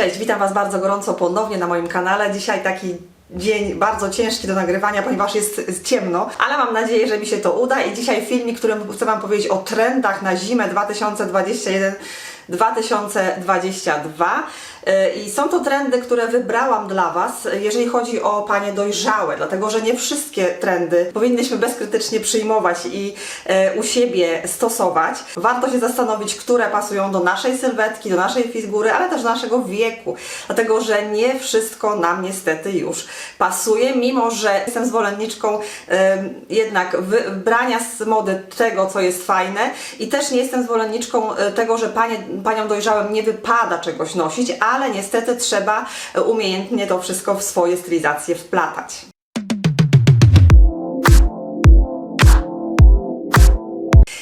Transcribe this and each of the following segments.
Cześć, witam Was bardzo gorąco ponownie na moim kanale. Dzisiaj taki dzień bardzo ciężki do nagrywania, ponieważ jest ciemno, ale mam nadzieję, że mi się to uda i dzisiaj filmik, którym chcę Wam powiedzieć o trendach na zimę 2021 2022 Yy, i są to trendy, które wybrałam dla Was, jeżeli chodzi o panie dojrzałe, dlatego że nie wszystkie trendy powinnyśmy bezkrytycznie przyjmować i e, u siebie stosować. Warto się zastanowić, które pasują do naszej sylwetki, do naszej figury, ale też do naszego wieku, dlatego że nie wszystko nam niestety już pasuje, mimo że jestem zwolenniczką em, jednak wybrania z mody tego, co jest fajne i też nie jestem zwolenniczką e, tego, że panie, paniom dojrzałym nie wypada czegoś nosić, ale niestety trzeba umiejętnie to wszystko w swoje stylizacje wplatać.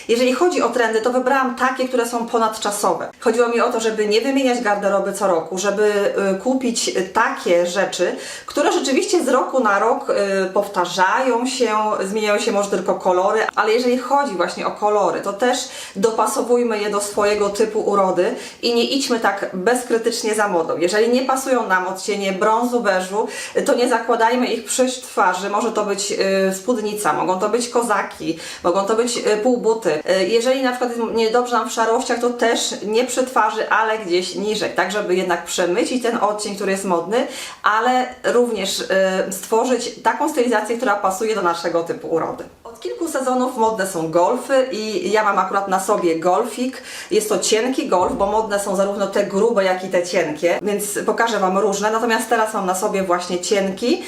Jeżeli chodzi o trendy, to wybrałam takie, które są ponadczasowe. Chodziło mi o to, żeby nie wymieniać garderoby co roku, żeby y, kupić y, takie rzeczy, które rzeczywiście z roku na rok y, powtarzają się, zmieniają się może tylko kolory, ale jeżeli chodzi właśnie o kolory, to też dopasowujmy je do swojego typu urody i nie idźmy tak bezkrytycznie za modą. Jeżeli nie pasują nam odcienie brązu, beżu, to nie zakładajmy ich przy twarzy. Może to być spódnica, mogą to być kozaki, mogą to być półbuty. Y, Jeżeli na przykład jest niedobrze nam w szarościach, to też nie przy twarzy, ale gdzieś niżej, tak żeby jednak przemycić ten odcień, który jest modny, ale również y, stworzyć taką stylizację, która pasuje do naszego typu urody. Od kilku sezonów modne są golfy i ja mam akurat na sobie golfik. Jest to cienki golf, bo modne są zarówno te grube, jak i te cienkie, więc pokażę Wam różne. Natomiast teraz mam na sobie właśnie cienki.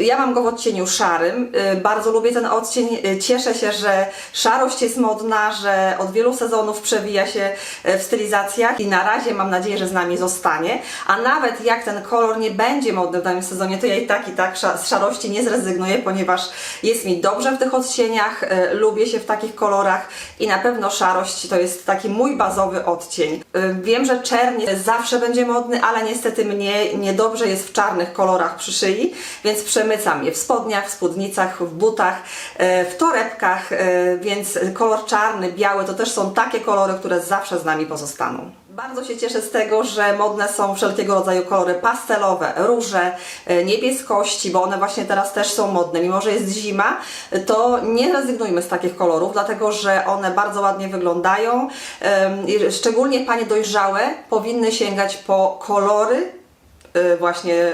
Ja mam go w odcieniu szarym. Bardzo lubię ten odcień. Y, Cieszę się, że szarość jest modna, że od wielu sezonów przewija się y, w stylizacjach i na razie mam nadzieję, że z nami zostanie. A nawet jak ten kolor nie będzie modny w danym sezonie, to ja i tak i tak z szarości nie zrezygnuję, ponieważ jest mi dobrze w tych odcieniach, y, lubię się w takich kolorach i na pewno szarość to jest taki mój bazowy odcień. Wiem, że czerń zawsze będzie modny, ale niestety mnie niedobrze jest w czarnych kolorach przy szyi, więc przemycam je w spodniach, w spódnicach, w butach, e, w torebkach, e, więc kolor czarny, biały to też są takie kolory, które zawsze z nami pozostaną. Bardzo się cieszę z tego, że modne są wszelkiego rodzaju kolory pastelowe, róże, e, niebieskości, bo one właśnie teraz też są modne. Mimo, że jest zima, to nie rezygnujmy z takich kolorów, dlatego że one bardzo ładnie wyglądają. Szczególnie panie dojrzałe powinny sięgać po kolory właśnie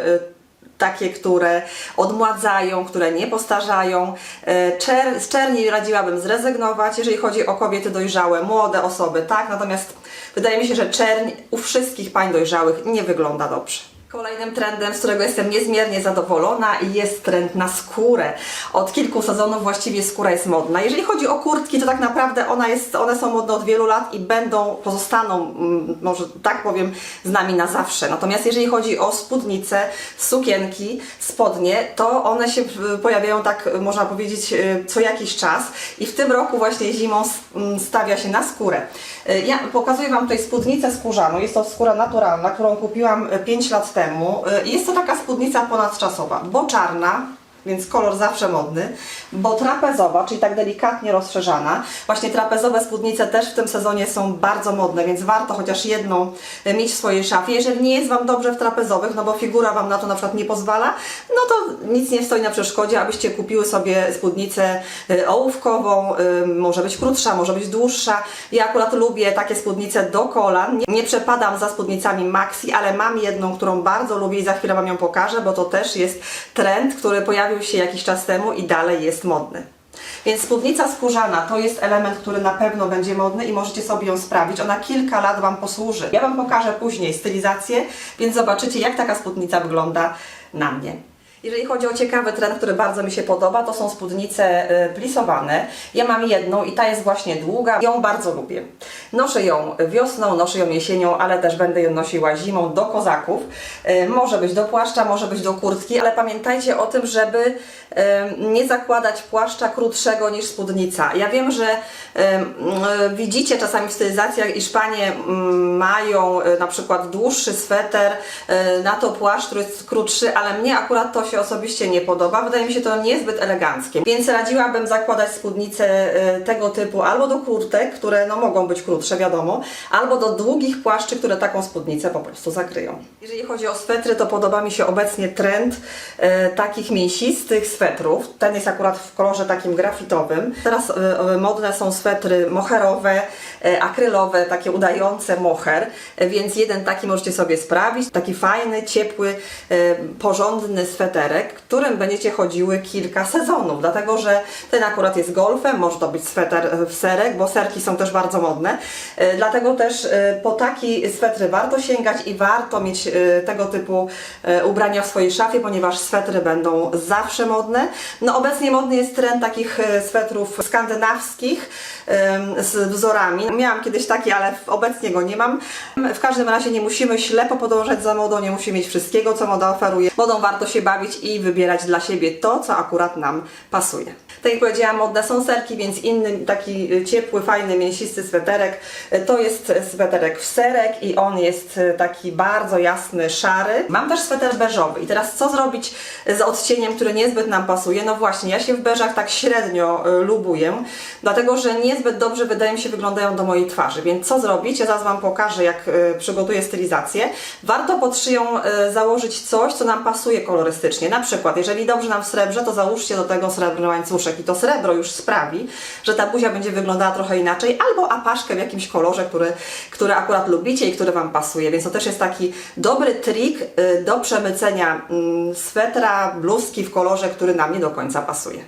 takie, które odmładzają, które nie postarzają. Y, Czer, z czerni radziłabym zrezygnować, jeżeli chodzi o kobiety dojrzałe, młode osoby, tak? Natomiast wydaje mi się, że czerń u wszystkich pań dojrzałych nie wygląda dobrze. Kolejnym trendem, z którego jestem niezmiernie zadowolona, jest trend na skórę. Od kilku sezonów właściwie skóra jest modna. Jeżeli chodzi o kurtki, to tak naprawdę ona jest, one są modne od wielu lat i będą, pozostaną, mm, może tak powiem, z nami na zawsze. Natomiast jeżeli chodzi o spódnice, sukienki, spodnie, to one się pojawiają tak, można powiedzieć, y, co jakiś czas i w tym roku właśnie zimą mm, stawia się na skórę. Y, Ja pokazuję Wam tutaj spódnicę skórzaną. Jest to skóra naturalna, którą kupiłam 5 lat temu. Y, Jest to taka spódnica ponadczasowa, bo czarna, więc kolor zawsze modny, bo trapezowa, czyli tak delikatnie rozszerzana. Właśnie trapezowe spódnice też w tym sezonie są bardzo modne, więc warto chociaż jedną y, mieć w swojej szafie. Jeżeli nie jest Wam dobrze w trapezowych, no bo figura Wam na to na przykład nie pozwala, no to nic nie stoi na przeszkodzie, abyście kupiły sobie spódnicę y, ołówkową, y, może być krótsza, może być dłuższa. Ja akurat lubię takie spódnice do kolan. Nie, nie przepadam za spódnicami maxi, ale mam jedną, którą bardzo lubię i za chwilę Wam ją pokażę, bo to też jest trend, który pojawił się jakiś czas temu i dalej jest modny. Więc spódnica skórzana to jest element, który na pewno będzie modny i możecie sobie ją sprawić. Ona kilka lat Wam posłuży. Ja Wam pokażę później stylizację, więc zobaczycie jak taka spódnica wygląda na mnie. Jeżeli chodzi o ciekawy trend, który bardzo mi się podoba, to są spódnice y, plisowane. Ja mam jedną i ta jest właśnie długa. Ją bardzo lubię. Noszę ją wiosną, noszę ją jesienią, ale też będę ją nosiła zimą do kozaków. Y, Może być do płaszcza, może być do kurtki, ale pamiętajcie o tym, żeby y, nie zakładać płaszcza krótszego niż spódnica. Ja wiem, że y, widzicie czasami w stylizacjach, iż panie mm, mają na przykład dłuższy sweter, na to płaszcz, który jest krótszy, ale mnie akurat to się osobiście nie podoba. Wydaje mi się to niezbyt eleganckie. Więc radziłabym zakładać spódnice e, tego typu albo do kurtek, które no, mogą być krótsze, wiadomo, albo do długich płaszczy, które taką spódnicę po prostu zakryją. Jeżeli chodzi o swetry, to podoba mi się obecnie trend e, takich mięsistych swetrów. Ten jest akurat w kolorze takim grafitowym. Teraz e, e, modne są swetry moherowe, e, akrylowe, takie udające moher, e, więc jeden taki możecie sobie sprawić. Taki fajny, ciepły, e, porządny sweterek, którym będziecie chodziły kilka sezonów, dlatego że ten akurat jest golfem, może to być sweter w serek, bo serki są też bardzo modne. E, Dlatego też e, po taki swetry warto sięgać i warto mieć e, tego typu ubrania w swojej szafie, ponieważ swetry będą zawsze modne. No obecnie modny jest trend takich swetrów skandynawskich z wzorami. Miałam kiedyś taki, ale obecnie go nie mam. W każdym razie nie musimy ślepo podążać za modą, nie musimy mieć wszystkiego, co moda oferuje. Modą warto się bawić i wybierać dla siebie to, co akurat nam pasuje. Tak jak powiedziałam, modne są serki, więc inny taki ciepły, fajny, mięsisty sweterek to jest sweterek w serek i on jest y, taki bardzo jasny, szary. Mam też sweter beżowy i teraz co zrobić z odcieniem, który niezbyt nam pasuje? No właśnie, ja się w beżach tak średnio y, lubuję, dlatego że niezbyt dobrze wydaje mi się wyglądają do mojej twarzy, więc co zrobić? Ja zaraz Wam pokażę, jak y, przygotuję stylizację. Warto pod szyją założyć coś, co nam pasuje kolorystycznie. Na przykład, jeżeli dobrze nam w srebrze, to załóżcie do tego srebrny łańcuszek i to srebro już sprawi, że ta buzia będzie wyglądała trochę inaczej, albo apaszkę w jakimś kolorze, który, który akurat lubicie i który Wam pasuje, więc to też jest taki dobry trik y, do przemycenia mm, swetra, bluzki w kolorze, który nam nie do końca pasuje.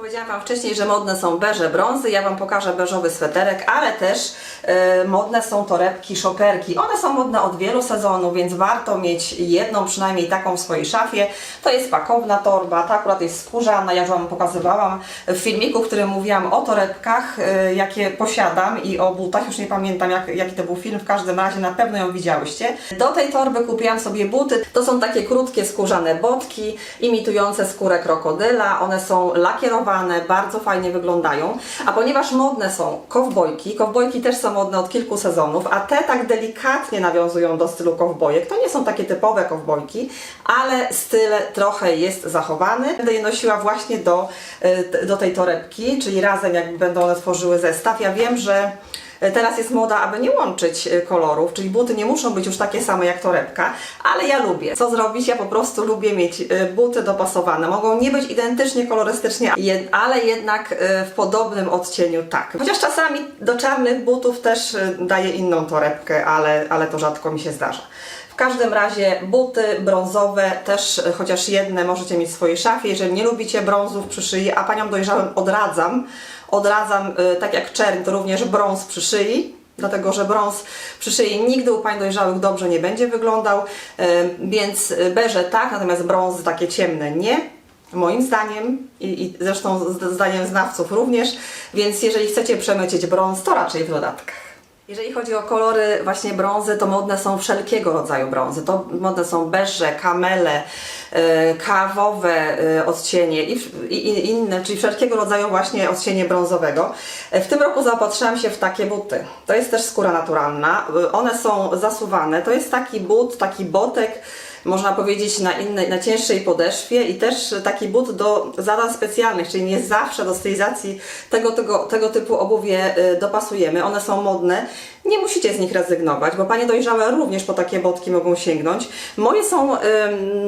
Powiedziałam Wam wcześniej, że modne są beże, brązy. Ja Wam pokażę beżowy sweterek, ale też e, modne są torebki, szoperki. One są modne od wielu sezonów, więc warto mieć jedną przynajmniej taką w swojej szafie. To jest pakowna torba, ta akurat jest skórzana. Ja już Wam pokazywałam w filmiku, w którym mówiłam o torebkach, e, jakie posiadam i o butach. Już nie pamiętam, jak, jaki to był film. W każdym razie na pewno ją widziałyście. Do tej torby kupiłam sobie buty. To są takie krótkie, skórzane botki, imitujące skórę krokodyla. One są lakierowane, bardzo fajnie wyglądają. A ponieważ modne są kowbojki, kowbojki też są modne od kilku sezonów, a te tak delikatnie nawiązują do stylu kowbojek. To nie są takie typowe kowbojki, ale styl trochę jest zachowany. Będę je nosiła właśnie do, y, do tej torebki, czyli razem jakby będą one tworzyły zestaw. Ja wiem, że Teraz jest moda, aby nie łączyć y, kolorów, czyli buty nie muszą być już takie same jak torebka, ale ja lubię. Co zrobić? Ja po prostu lubię mieć y, buty dopasowane. Mogą nie być identycznie kolorystycznie, ale jednak y, w podobnym odcieniu tak. Chociaż czasami do czarnych butów też daję inną torebkę, ale, ale to rzadko mi się zdarza. W każdym razie buty brązowe też, chociaż jedne możecie mieć w swojej szafie. Jeżeli nie lubicie brązów przy szyi, a paniom dojrzałym odradzam, odradzam, y, tak jak czerń, to również brąz przy szyi. Dlatego, że brąz przy szyi nigdy u pań dojrzałych dobrze nie będzie wyglądał, y, więc beże tak, natomiast brązy takie ciemne nie. Moim zdaniem i, i zresztą zdaniem znawców również, więc jeżeli chcecie przemycić brąz, to raczej w dodatkach. Jeżeli chodzi o kolory właśnie brązy, to modne są wszelkiego rodzaju brązy. To modne są beże, kamele, e, kawowe e, odcienie i, inne, czyli wszelkiego rodzaju właśnie odcienie brązowego. E, W tym roku zaopatrzyłam się w takie buty. To jest też skóra naturalna. One są zasuwane. To jest taki but, taki botek, można powiedzieć, na innej, na cięższej podeszwie i też taki but do zadań specjalnych, czyli nie zawsze do stylizacji tego, tego, tego typu obuwie y, dopasujemy. One są modne. Nie musicie z nich rezygnować, bo panie dojrzałe również po takie botki mogą sięgnąć. Moje są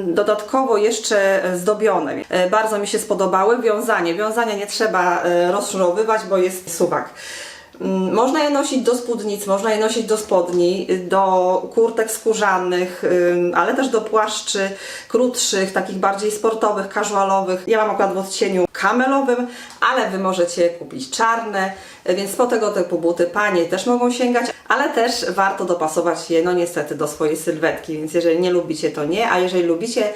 dodatkowo jeszcze zdobione. Y, Bardzo mi się spodobały. Wiązanie. Wiązania nie trzeba y, rozsznurowywać, bo jest suwak. Mm, Można je nosić do spódnic, można je nosić do spodni, do kurtek skórzanych, ale też do płaszczy krótszych, takich bardziej sportowych, casualowych. Ja mam akurat w odcieniu kamelowym, ale Wy możecie kupić czarne, więc po tego typu buty panie też mogą sięgać, ale też warto dopasować je, no niestety, do swojej sylwetki, więc jeżeli nie lubicie, to nie, a jeżeli lubicie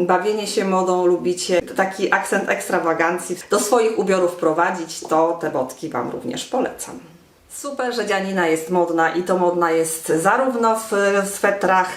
bawienie się modą, lubicie taki akcent ekstrawagancji do swoich ubiorów wprowadzić, to te botki Wam również polecam. Super, że dzianina jest modna i to modna jest zarówno w swetrach,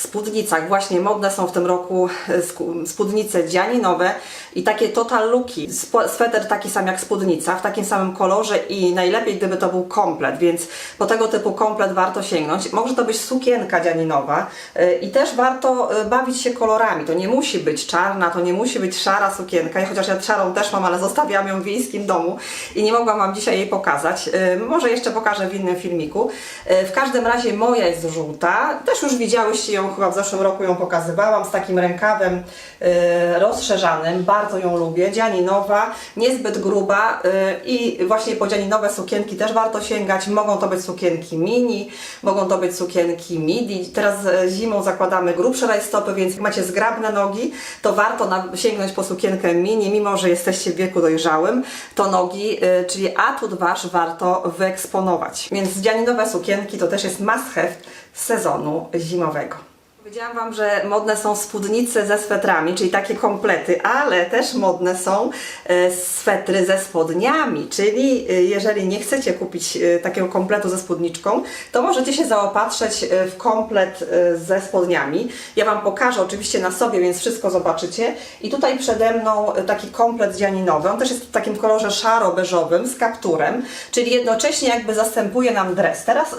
spódnicach. Właśnie modne są w tym roku e, spódnice dzianinowe i takie total looki. Sweter taki sam jak spódnica, w takim samym kolorze i najlepiej gdyby to był komplet, więc po tego typu komplet warto sięgnąć. Może to być sukienka dzianinowa e, i też warto e, bawić się kolorami. To nie musi być czarna, to nie musi być szara sukienka, chociaż ja szarą też mam, ale zostawiam ją w wiejskim domu i nie mogłam Wam dzisiaj jej pokazać. Może jeszcze pokażę w innym filmiku. E, W każdym razie moja jest żółta. Też już widziałyście ją, chyba w zeszłym roku ją pokazywałam, z takim rękawem e, rozszerzanym. Bardzo ją lubię. Dzianinowa, niezbyt gruba e, i właśnie po dzianinowe sukienki też warto sięgać. Mogą to być sukienki mini, mogą to być sukienki midi. Teraz zimą zakładamy grubsze rajstopy, więc jak macie zgrabne nogi, to warto sięgnąć po sukienkę mini, mimo że jesteście w wieku dojrzałym, to nogi, czyli atut wasz warto wyeksponować. Więc dzianinowe sukienki to też jest must have sezonu zimowego. Powiedziałam Wam, że modne są spódnice ze swetrami, czyli takie komplety, ale też modne są e, swetry ze spodniami, czyli e, jeżeli nie chcecie kupić e, takiego kompletu ze spódniczką, to możecie się zaopatrzyć e, w komplet ze spodniami. Ja Wam pokażę oczywiście na sobie, więc wszystko zobaczycie. I tutaj przede mną taki komplet dzianinowy, on też jest w takim kolorze szaro-beżowym z kapturem, czyli jednocześnie jakby zastępuje nam dres. Teraz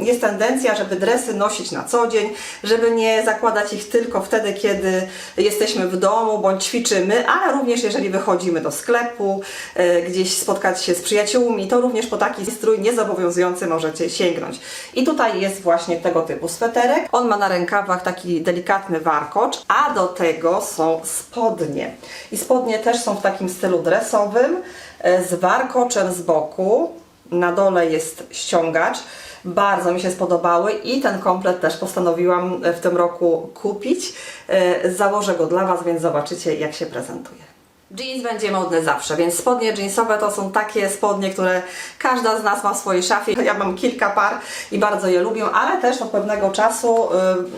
jest tendencja, żeby dresy nosić na co dzień, żeby nie zakładać ich tylko wtedy, kiedy jesteśmy w domu bądź ćwiczymy, ale również jeżeli wychodzimy do sklepu, e, gdzieś spotkać się z przyjaciółmi, to również po taki strój niezobowiązujący możecie sięgnąć. I tutaj jest właśnie tego typu sweterek. On ma na rękawach taki delikatny warkocz, a do tego są spodnie. I spodnie też są w takim stylu dresowym, e, z warkoczem z boku. Na dole jest ściągacz. Bardzo mi się spodobały i ten komplet też postanowiłam w tym roku kupić. E, Założę go dla Was, więc zobaczycie jak się prezentuje. Jeans będzie modny zawsze, więc spodnie jeansowe to są takie spodnie, które każda z nas ma w swojej szafie. Ja mam kilka par i bardzo je lubię, ale też od pewnego czasu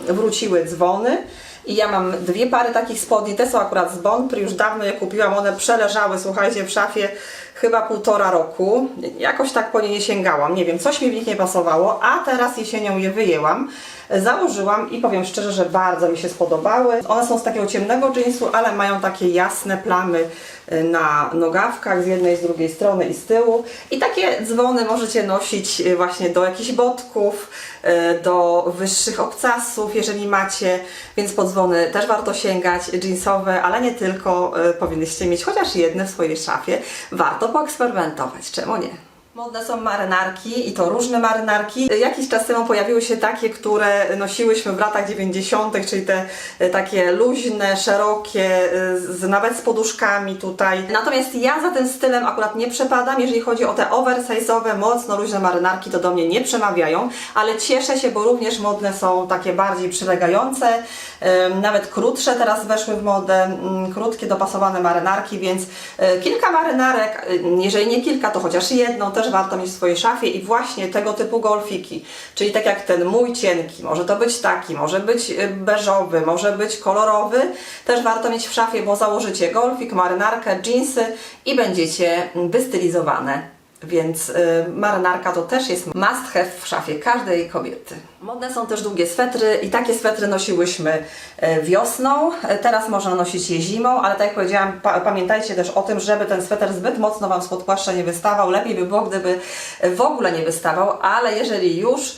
y, wróciły dzwony. I ja mam dwie pary takich spodni, te są akurat z Bonpry, już dawno je kupiłam, one przeleżały, słuchajcie, w szafie chyba półtora roku. Jakoś tak po nie nie sięgałam, nie wiem, coś mi w nich nie pasowało, a teraz jesienią je wyjęłam, założyłam i powiem szczerze, że bardzo mi się spodobały. One są z takiego ciemnego jeansu, ale mają takie jasne plamy y, na nogawkach z jednej, z drugiej strony i z tyłu. I takie dzwony możecie nosić y, właśnie do jakichś botków, y, do wyższych obcasów, jeżeli macie, więc po dzwony też warto sięgać, jeansowe, ale nie tylko, powinnyście mieć chociaż jedne w swojej szafie. Warto poeksperymentować, czemu nie? Modne są marynarki i to różne marynarki. Jakiś czas temu pojawiły się takie, które nosiłyśmy w latach 90., czyli te e, takie luźne, szerokie, e, z, nawet z poduszkami tutaj. Natomiast ja za tym stylem akurat nie przepadam. Jeżeli chodzi o te oversize'owe, mocno luźne marynarki, to do mnie nie przemawiają, ale cieszę się, bo również modne są takie bardziej przylegające, e, nawet krótsze teraz weszły w modę, krótkie, dopasowane marynarki, więc kilka marynarek, jeżeli nie kilka, to chociaż jedną, też warto mieć w swojej szafie i właśnie tego typu golfiki, czyli tak jak ten mój cienki, może to być taki, może być e, beżowy, może być kolorowy, też warto mieć w szafie, bo założycie golfik, marynarkę, jeansy i będziecie mm, wystylizowane. Więc y, marynarka to też jest must have w szafie każdej kobiety. Modne są też długie swetry i takie swetry nosiłyśmy e, wiosną. E, Teraz można nosić je zimą, ale tak jak powiedziałam, pa pamiętajcie też o tym, żeby ten sweter zbyt mocno Wam spod płaszcza nie wystawał. Lepiej by było, gdyby w ogóle nie wystawał, ale jeżeli już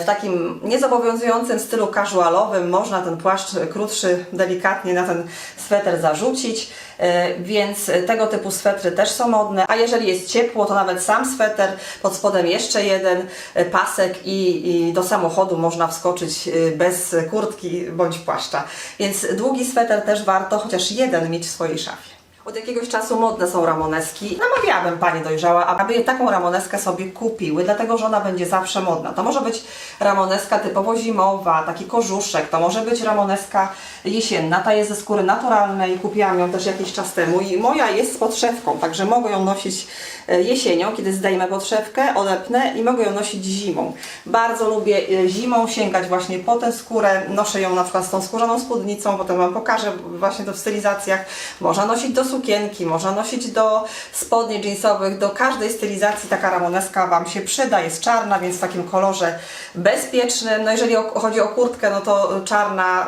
w takim niezobowiązującym stylu casualowym można ten płaszcz krótszy delikatnie na ten sweter zarzucić, e, więc tego typu swetry też są modne, a jeżeli jest ciepło, to nawet sam sweter, pod spodem jeszcze jeden e, pasek i, i do samochodu można wskoczyć e, bez kurtki bądź płaszcza. Więc długi sweter też warto chociaż jeden mieć w swojej szafie. Od jakiegoś czasu modne są ramoneski. Namawiałabym Panie dojrzałe, aby taką ramoneskę sobie kupiły, dlatego że ona będzie zawsze modna. To może być ramoneska typowo zimowa, taki kożuszek, to może być ramoneska jesienna, ta jest ze skóry naturalnej, kupiłam ją też jakiś czas temu i moja jest z podszewką, także mogę ją nosić e, jesienią, kiedy zdejmę podszewkę, odepnę i mogę ją nosić zimą. Bardzo lubię e, zimą sięgać właśnie po tę skórę, noszę ją na przykład z tą skórzaną spódnicą, potem Wam pokażę właśnie to w stylizacjach. Można nosić do sukienki, można nosić do spodni jeansowych, do każdej stylizacji taka ramoneska Wam się przyda. Jest czarna, więc w takim kolorze bezpiecznym. No jeżeli chodzi o kurtkę, no to czarna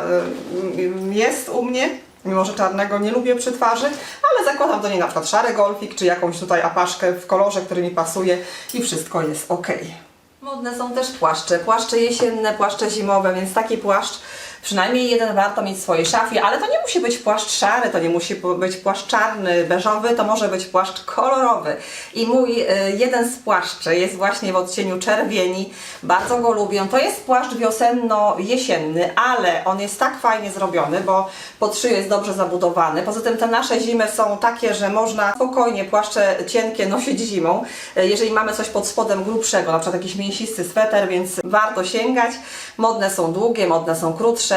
y, jest u mnie. Mimo, że czarnego nie lubię przy twarzy, ale zakładam do niej na przykład szary golfik, czy jakąś tutaj apaszkę w kolorze, który mi pasuje i wszystko jest ok. Modne są też płaszcze, płaszcze jesienne, płaszcze zimowe, więc taki płaszcz przynajmniej jeden warto mieć w swojej szafie, ale to nie musi być płaszcz szary, to nie musi być płaszcz czarny, beżowy, to może być płaszcz kolorowy. I mój y, jeden z płaszczy jest właśnie w odcieniu czerwieni, bardzo go lubię. To jest płaszcz wiosenno-jesienny, ale on jest tak fajnie zrobiony, bo pod szyję jest dobrze zabudowany. Poza tym te nasze zimy są takie, że można spokojnie płaszcze cienkie nosić zimą, y, jeżeli mamy coś pod spodem grubszego, na przykład jakiś mięsisty sweter, więc warto sięgać. Modne są długie, modne są krótsze.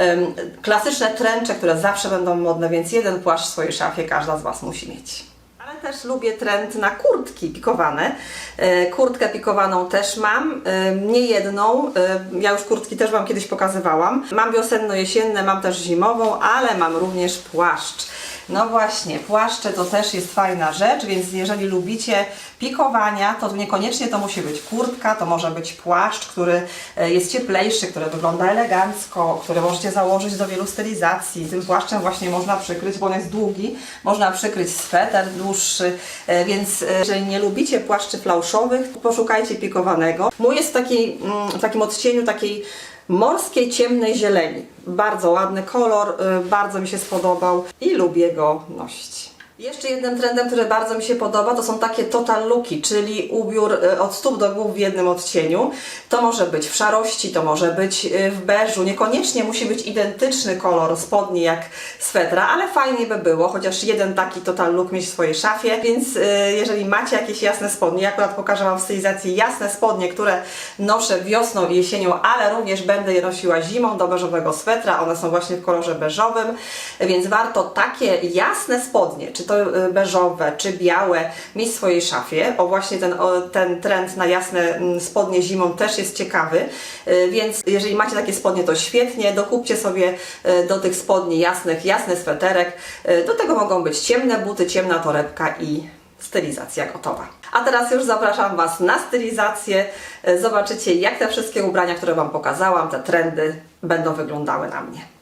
Ym, Klasyczne tręcze, które zawsze będą modne, więc jeden płaszcz w swojej szafie każda z Was musi mieć. Ale też lubię trend na kurtki pikowane. E, Kurtkę pikowaną też mam, e, nie jedną. E, Ja już kurtki też Wam kiedyś pokazywałam. Mam wiosenno-jesienne, mam też zimową, ale mam również płaszcz. No właśnie, płaszcze to też jest fajna rzecz, więc jeżeli lubicie pikowania, to niekoniecznie to musi być kurtka, to może być płaszcz, który e, jest cieplejszy, który wygląda elegancko, który możecie założyć do wielu stylizacji. Tym płaszczem właśnie można przykryć, bo on jest długi, można przykryć sweter dłuższy, e, więc e, jeżeli nie lubicie płaszczy flauszowych, poszukajcie pikowanego. Mój jest w, takiej, mm, w takim odcieniu takiej morskiej ciemnej zieleni. Bardzo ładny kolor, y, bardzo mi się spodobał i lubię go nosić. Jeszcze jednym trendem, który bardzo mi się podoba, to są takie total looki, czyli ubiór y, od stóp do głów w jednym odcieniu. To może być w szarości, to może być y, w beżu. Niekoniecznie musi być identyczny kolor spodni jak swetra, ale fajnie by było, chociaż jeden taki total look mieć w swojej szafie. Więc y, jeżeli macie jakieś jasne spodnie, ja akurat pokażę Wam w stylizacji jasne spodnie, które noszę wiosną i jesienią, ale również będę je nosiła zimą do beżowego swetra. One są właśnie w kolorze beżowym, więc warto takie jasne spodnie, czy to y, beżowe, czy białe, mieć w swojej szafie. O właśnie ten, ten trend na jasne mm, spodnie zimą też jest ciekawy, y, więc jeżeli macie takie spodnie, to świetnie. Dokupcie sobie y, do tych spodni jasnych, jasny sweterek. Do tego mogą być ciemne buty, ciemna torebka i stylizacja gotowa. A teraz już zapraszam Was na stylizację. Zobaczycie, jak te wszystkie ubrania, które Wam pokazałam, te trendy będą wyglądały na mnie.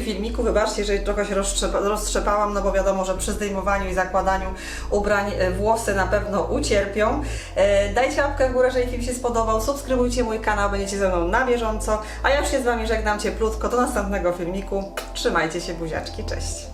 Filmiku. Wybaczcie, jeżeli trochę się roztrzepa, roztrzepałam, no bo wiadomo, że przy zdejmowaniu i zakładaniu ubrań e, włosy na pewno ucierpią. E, Dajcie łapkę w górę, jeżeli film się spodobał, subskrybujcie mój kanał, będziecie ze mną na bieżąco. A ja już się z Wami żegnam cieplutko. Do następnego filmiku. Trzymajcie się, buziaczki, cześć.